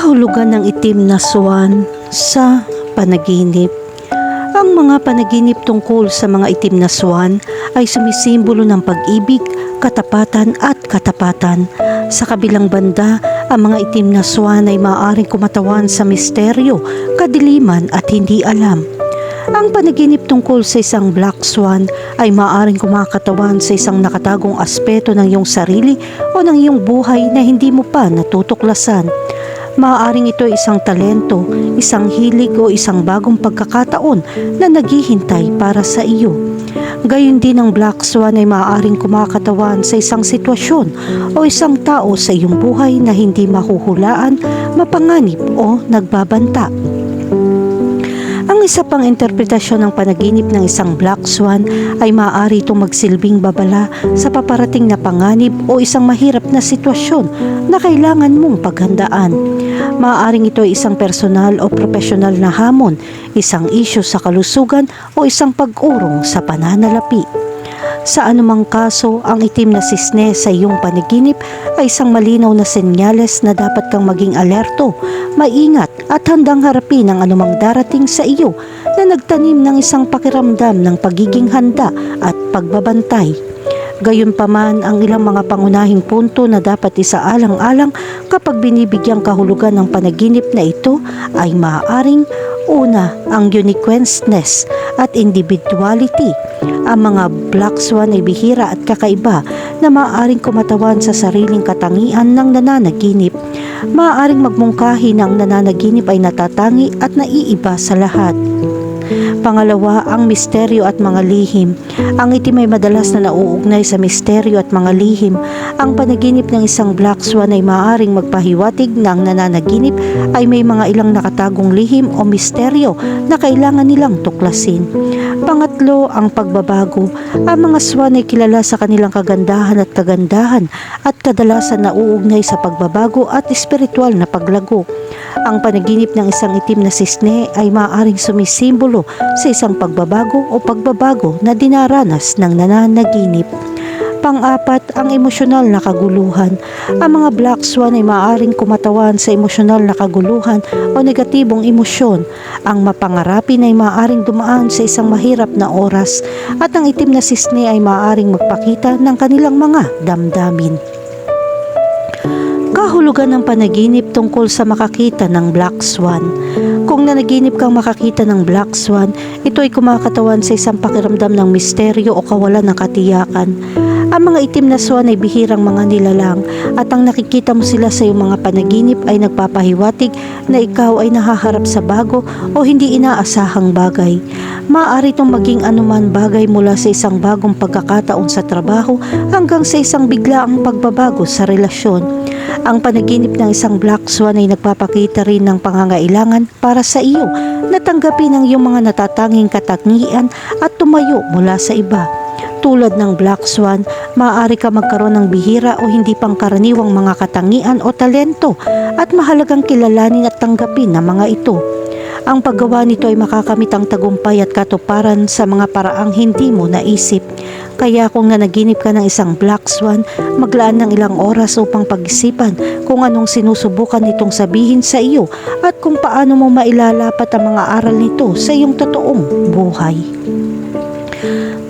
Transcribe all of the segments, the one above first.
kahulugan ng itim na swan sa panaginip. Ang mga panaginip tungkol sa mga itim na swan ay sumisimbolo ng pag-ibig, katapatan at katapatan. Sa kabilang banda, ang mga itim na swan ay maaaring kumatawan sa misteryo, kadiliman at hindi alam. Ang panaginip tungkol sa isang black swan ay maaaring kumakatawan sa isang nakatagong aspeto ng iyong sarili o ng iyong buhay na hindi mo pa natutuklasan. Maaaring ito ay isang talento, isang hilig o isang bagong pagkakataon na naghihintay para sa iyo. Gayun din ang black swan ay maaaring kumakatawan sa isang sitwasyon o isang tao sa iyong buhay na hindi mahuhulaan, mapanganib o nagbabanta. Ang isa pang interpretasyon ng panaginip ng isang black swan ay maaari itong magsilbing babala sa paparating na panganib o isang mahirap na sitwasyon na kailangan mong paghandaan. Maaaring ito ay isang personal o profesional na hamon, isang isyu sa kalusugan o isang pag-urong sa pananalapi. Sa anumang kaso, ang itim na sisne sa iyong panaginip ay isang malinaw na senyales na dapat kang maging alerto, maingat at handang harapin ang anumang darating sa iyo na nagtanim ng isang pakiramdam ng pagiging handa at pagbabantay. Gayunpaman ang ilang mga pangunahing punto na dapat isaalang-alang kapag binibigyang kahulugan ng panaginip na ito ay maaaring una ang uniqueness at individuality. Ang mga black swan ay bihira at kakaiba na maaaring kumatawan sa sariling katangian ng nananaginip. Maaaring magmungkahi na nananaginip ay natatangi at naiiba sa lahat. Pangalawa, ang misteryo at mga lihim. Ang itim ay madalas na nauugnay sa misteryo at mga lihim. Ang panaginip ng isang black swan ay maaaring magpahiwatig na ang nananaginip ay may mga ilang nakatagong lihim o misteryo na kailangan nilang tuklasin. Pangatlo, ang pagbabago. Ang mga swan ay kilala sa kanilang kagandahan at kagandahan at kadalasan nauugnay sa pagbabago at espiritual na paglago. Ang panaginip ng isang itim na sisne ay maaaring sumisimbolo sa isang pagbabago o pagbabago na dinaranas ng nananaginip. Pang-apat, ang emosyonal na kaguluhan. Ang mga black swan ay maaaring kumatawan sa emosyonal na kaguluhan o negatibong emosyon. Ang mapangarapin ay maaaring dumaan sa isang mahirap na oras at ang itim na sisne ay maaaring magpakita ng kanilang mga damdamin kahulugan ng panaginip tungkol sa makakita ng black swan. Kung nanaginip kang makakita ng black swan, ito ay kumakatawan sa isang pakiramdam ng misteryo o kawalan ng katiyakan. Ang mga itim na swan ay bihirang mga nilalang at ang nakikita mo sila sa iyong mga panaginip ay nagpapahiwatig na ikaw ay nahaharap sa bago o hindi inaasahang bagay. Maaari itong maging anuman bagay mula sa isang bagong pagkakataon sa trabaho hanggang sa isang biglaang pagbabago sa relasyon. Ang panaginip ng isang black swan ay nagpapakita rin ng pangangailangan para sa iyo na tanggapin ang iyong mga natatanging katangian at tumayo mula sa iba. Tulad ng black swan, maaari ka magkaroon ng bihira o hindi pangkaraniwang mga katangian o talento at mahalagang kilalanin at tanggapin ang mga ito. Ang paggawa nito ay makakamit ang tagumpay at katuparan sa mga paraang hindi mo naisip. Kaya kung nanaginip ka ng isang black swan, maglaan ng ilang oras upang pag-isipan kung anong sinusubukan nitong sabihin sa iyo at kung paano mo mailalapat ang mga aral nito sa iyong totoong buhay.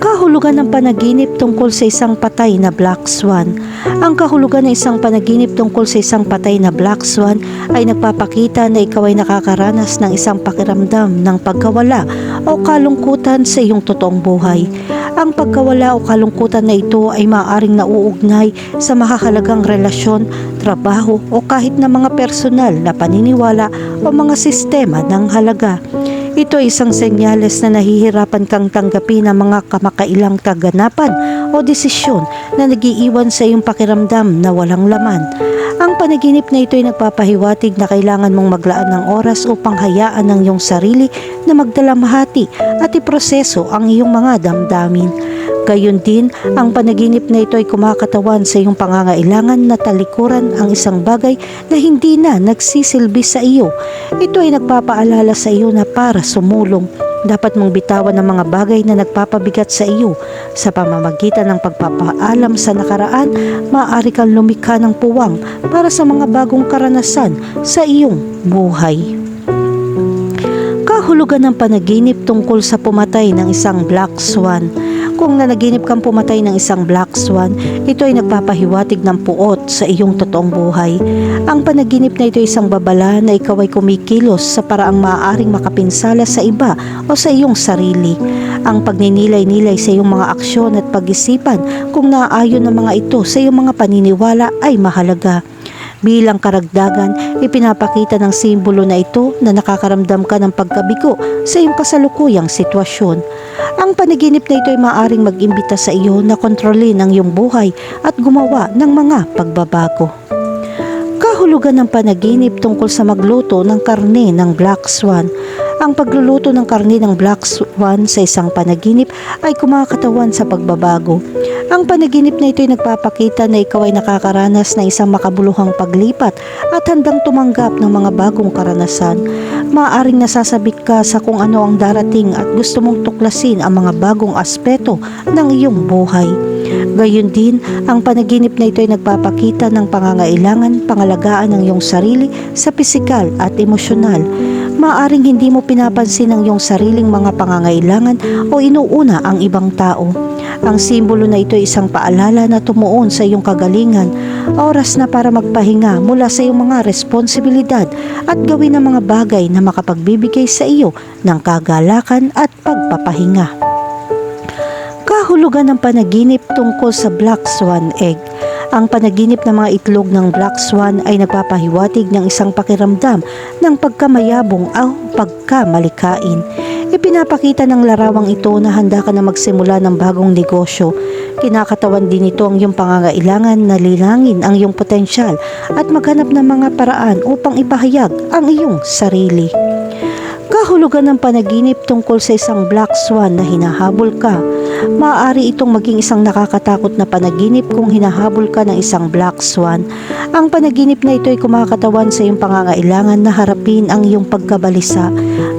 Kahulugan ng panaginip tungkol sa isang patay na black swan. Ang kahulugan ng isang panaginip tungkol sa isang patay na black swan ay nagpapakita na ikaw ay nakakaranas ng isang pakiramdam ng pagkawala o kalungkutan sa iyong totoong buhay. Ang pagkawala o kalungkutan na ito ay maaaring nauugnay sa mahahalagang relasyon, trabaho o kahit na mga personal na paniniwala o mga sistema ng halaga. Ito ay isang senyales na nahihirapan kang tanggapin ang mga kamakailang kaganapan o desisyon na nagiiwan sa iyong pakiramdam na walang laman. Ang panaginip na ito ay nagpapahiwatig na kailangan mong maglaan ng oras upang hayaan ang iyong sarili na magdalamhati at iproseso ang iyong mga damdamin. Gayon din, ang panaginip na ito ay kumakatawan sa iyong pangangailangan na talikuran ang isang bagay na hindi na nagsisilbi sa iyo. Ito ay nagpapaalala sa iyo na para sumulong. Dapat mong bitawan ang mga bagay na nagpapabigat sa iyo. Sa pamamagitan ng pagpapaalam sa nakaraan, maaari kang lumikha ng puwang para sa mga bagong karanasan sa iyong buhay kahulugan ng panaginip tungkol sa pumatay ng isang black swan. Kung nanaginip kang pumatay ng isang black swan, ito ay nagpapahiwatig ng puot sa iyong totoong buhay. Ang panaginip na ito ay isang babala na ikaw ay kumikilos sa paraang maaaring makapinsala sa iba o sa iyong sarili. Ang pagninilay-nilay sa iyong mga aksyon at pag-isipan kung naaayon ang mga ito sa iyong mga paniniwala ay mahalaga. Bilang karagdagan, ipinapakita ng simbolo na ito na nakakaramdam ka ng pagkabigo sa iyong kasalukuyang sitwasyon. Ang panaginip na ito ay maaaring mag-imbita sa iyo na kontrolin ang iyong buhay at gumawa ng mga pagbabago. Kahulugan ng panaginip tungkol sa magluto ng karne ng Black Swan. Ang pagluluto ng karne ng Black Swan sa isang panaginip ay kumakatawan sa pagbabago. Ang panaginip na ito ay nagpapakita na ikaw ay nakakaranas ng isang makabuluhang paglipat at handang tumanggap ng mga bagong karanasan. Maaring nasasabik ka sa kung ano ang darating at gusto mong tuklasin ang mga bagong aspeto ng iyong buhay. Gayun din, ang panaginip na ito ay nagpapakita ng pangangailangan, pangalagaan ng iyong sarili sa pisikal at emosyonal. Maaring hindi mo pinapansin ang iyong sariling mga pangangailangan o inuuna ang ibang tao. Ang simbolo na ito ay isang paalala na tumuon sa iyong kagalingan, oras na para magpahinga mula sa iyong mga responsibilidad at gawin ang mga bagay na makapagbibigay sa iyo ng kagalakan at pagpapahinga kahulugan ng panaginip tungkol sa Black Swan Egg. Ang panaginip ng mga itlog ng Black Swan ay nagpapahiwatig ng isang pakiramdam ng pagkamayabong o pagkamalikain. Ipinapakita ng larawang ito na handa ka na magsimula ng bagong negosyo. Kinakatawan din ito ang iyong pangangailangan na linangin ang iyong potensyal at maghanap ng mga paraan upang ipahayag ang iyong sarili. Kahulugan ng panaginip tungkol sa isang black swan na hinahabol ka. Maaari itong maging isang nakakatakot na panaginip kung hinahabol ka ng isang black swan. Ang panaginip na ito ay kumakatawan sa iyong pangangailangan na harapin ang iyong pagkabalisa.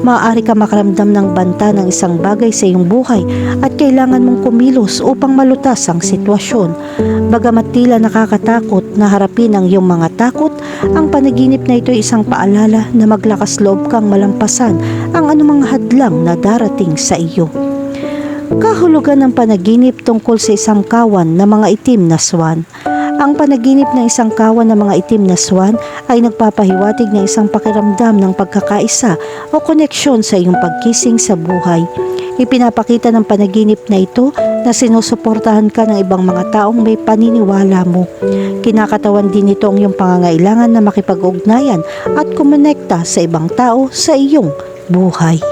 Maaari ka makaramdam ng banta ng isang bagay sa iyong buhay at kailangan mong kumilos upang malutas ang sitwasyon. Bagamat tila nakakatakot na harapin ang iyong mga takot, ang panaginip na ito ay isang paalala na maglakas loob kang malampasan ang anumang hadlang na darating sa iyo. Kahulugan ng panaginip tungkol sa isang kawan na mga itim na swan. Ang panaginip ng isang kawan ng mga itim na swan ay nagpapahiwatig ng isang pakiramdam ng pagkakaisa o koneksyon sa iyong pagkising sa buhay. Ipinapakita ng panaginip na ito na sinusuportahan ka ng ibang mga taong may paniniwala mo. Kinakatawan din ito ang iyong pangangailangan na makipag-ugnayan at kumonekta sa ibang tao sa iyong buhay.